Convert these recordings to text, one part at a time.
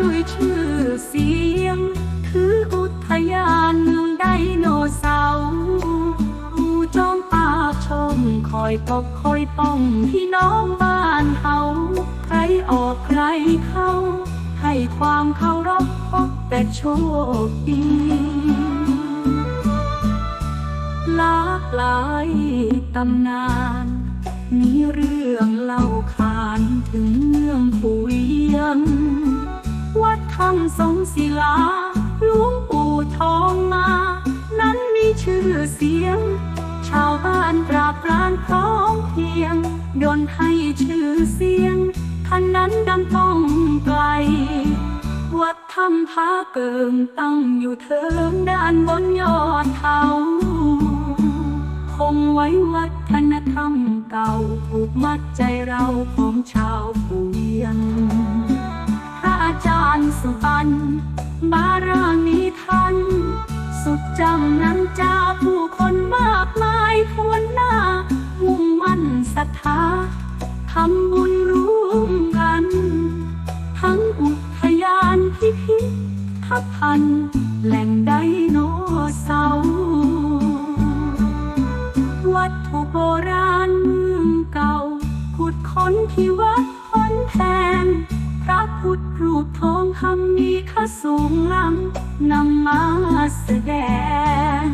ด้วยชื่อเสียง คืออุทยานเมืองไดโนเสาร์อูจอมปาชมคอยปกคอยป้องพี่น้องบ้านเขาใครออกใครเข้า ให้ความเคารพพบแต่โชคดีหลากหลายตำนานมีเรื่องเล่าขานถึงเรื่องปุ๋ยยัง วัดคำสงศิลาหลวงปู่ทองมา นั้นมีชื่อเสียง ชาวบ้านปราบปรานพร้อมเพียงโดนให้ชื่อเสียงท่านนั้นดังต้องไกล วัดธรรมพาเกิงตั้งอยู่เทิงด้านบนยอดเขาคงไว้วัฒนธรรมเก่าผูกมัดใจเราของชาวผู้เวียง จารย์สุปัน บารามีท่านสุดจำน้ำจาผู้คนมากมายควรหน้า มุ่งมั่นศรัทธาทำบุญร่วมกัน ทั้งอุทยานพิพิธภัณฑ์แหล่งไดโนเสาร์วัตถุโบราณเมืองเก่าขุดค้นที่วัดคอนแทน พระพุทธรูปทองคำมีค่าสูงล้ำนำมาแสดง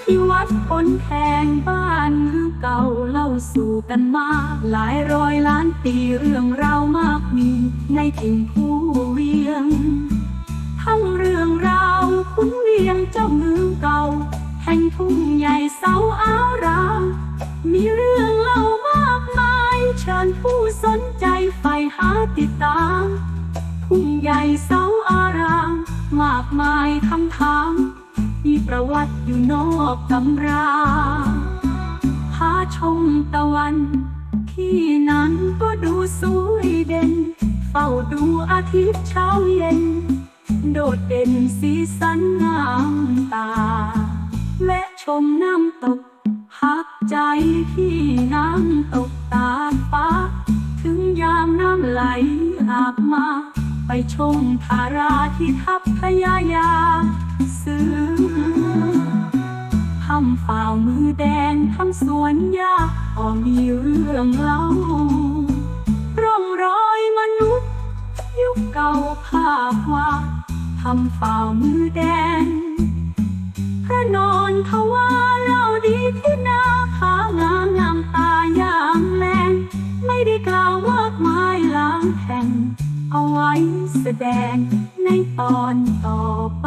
ที่วัดพนแพงบ้านเมืองเก่าเล่าสู่กันมา หลายร้อยล้านปีเรื่องราวมากมีในถิ่นผู้เวียง ทั้งเรื่องราวคุณเวียงเจ้าเมืองเก่า แห่งทุ่งใหญ่เสาอารามมี หาติดตามทุ่งใหญ่เสาอาราม มากมายคำถามมีประวัติอยู่นอกตำราพาชมตะวัน ที่นั้นก็ดูสวยเด่น เฝ้าดูอาทิตย์เช้าเย็น โดดเด่นสีสันงามตา และชมน้ำตกพักใจที่น้ำตก ลอาบมา ไปชมทาราที่ทับพยายา ซื้อทำฝ่ามือแดงทำสวนยาก็มีเรื่องเล่าร่องรอยมนุษย์ ยุคเก่าภาพวาทำฝ่ามือแดงพระนอนทว่าเราดีที่ แสดงในตอนต่อไป